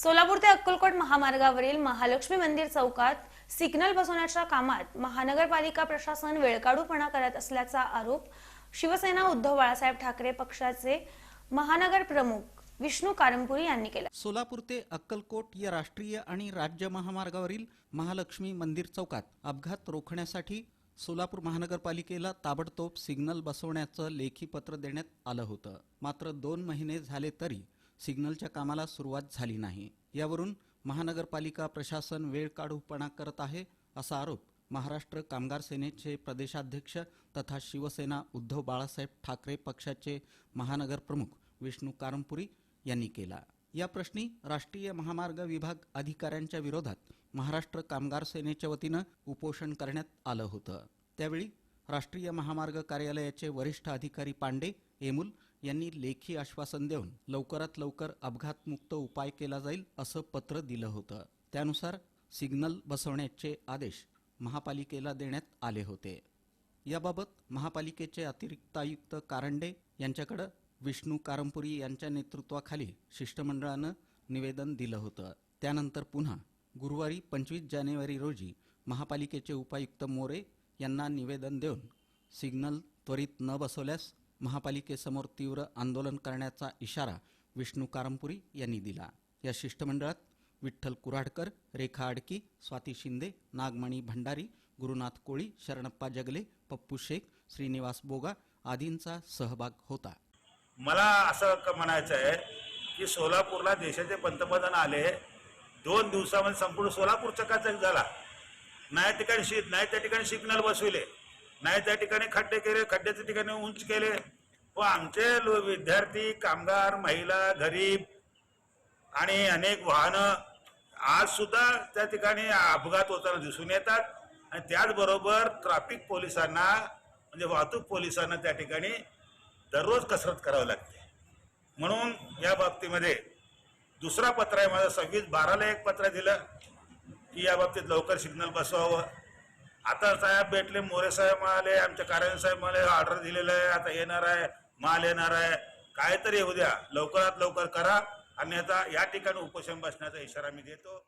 सोलापूर ते अक्कलकोट महामार्गावरील महालक्ष्मी मंदिर चौकात सिग्नल बसवण्याच्या कामात महानगरपालिका प्रशासन वेळकाढूपणा करत असल्याचा आरोप शिवसेना उद्धव बाळासाहेब ठाकरे पक्षाचे महानगर प्रमुख विष्णू कारंपुरी यांनी केला. सोलापूर ते अक्कलकोट या राष्ट्रीय आणि राज्य महामार्गावरील महालक्ष्मी मंदिर चौकात अपघात रोखण्यासाठी सोलापूर महानगरपालिकेला ताबडतोब सिग्नल बसवण्याचं लेखी पत्र देण्यात आलं होतं. मात्र दोन महिने झाले तरी सिग्नलच्या कामाला सुरुवात झाली नाही. यावरून महानगरपालिका प्रशासन वेळ काढूपणा करत आहे असा आरोप महाराष्ट्र कामगार सेनेचे प्रदेशाध्यक्ष तथा शिवसेना उद्धव बाळासाहेब ठाकरे पक्षाचे महानगर प्रमुख विष्णू कारंपुरी यांनी केला. या प्रश्नी राष्ट्रीय महामार्ग विभाग अधिकाऱ्यांच्या विरोधात महाराष्ट्र कामगार सेनेच्या वतीनं उपोषण करण्यात आलं होतं. त्यावेळी राष्ट्रीय महामार्ग कार्यालयाचे वरिष्ठ अधिकारी पांडे एमुल यांनी लेखी आश्वासन देऊन लवकरात लवकर अपघातमुक्त उपाय केला जाईल असं पत्र दिलं होतं. त्यानुसार सिग्नल बसवण्याचे आदेश महापालिकेला देण्यात आले होते. याबाबत महापालिकेचे अतिरिक्त आयुक्त कारंडे यांच्याकडं विष्णू कारंपुरी यांच्या नेतृत्वाखाली शिष्टमंडळानं निवेदन दिलं होतं. त्यानंतर पुन्हा गुरुवारी पंचवीस जानेवारी रोजी महापालिकेचे उपायुक्त मोरे यांना निवेदन देऊन सिग्नल त्वरित न बसवल्यास महापालिकेसमोर तीव्र आंदोलन करण्याचा इशारा विष्णू कारंपुरी यांनी दिला. या शिष्टमंडळात विठ्ठल कुऱ्हाडकर रेखा आडकी स्वाती शिंदे नागमणी भंडारी गुरुनाथ कोळी शरणप्पा जगले पप्पू शेख श्रीनिवास बोगा आदींचा सहभाग होता. मला असं म्हणायचं आहे की सोलापूरला देशाचे पंतप्रधान आले दोन दिवसामध्ये संपूर्ण सोलापूर चकाचक झाला. नाही ठिकाणी नाही त्या ठिकाणी सिग्नल बसविले. नाही त्या ठिकाणी खड्डे केले खड्ड्याच्या ठिकाणी उंच केले. व आमचे लो- विद्यार्थी कामगार महिला गरीब आणि अनेक वाहनं आज सुद्धा त्या ठिकाणी अपघात होताना दिसून येतात. आणि त्याचबरोबर ट्रॅफिक पोलिसांना म्हणजे वाहतूक पोलिसांना त्या ठिकाणी दररोज कसरत करावी लागते. म्हणून या बाबतीमध्ये दुसरा पत्र आहे माझं सव्वीस बाराला एक पत्र दिलं की या बाबतीत लवकर सिग्नल बसवावं. आता साहेब भेटले मोरे साहेब आले आमच्या कार्यालय साहेब मला ऑर्डर दिलेलं आहे आता येणार आहे माल येणार आहे. काहीतरी येऊ द्या लवकरात लवकर करा. अन्यथा या ठिकाणी उपोषण बसण्याचा इशारा मी देतो.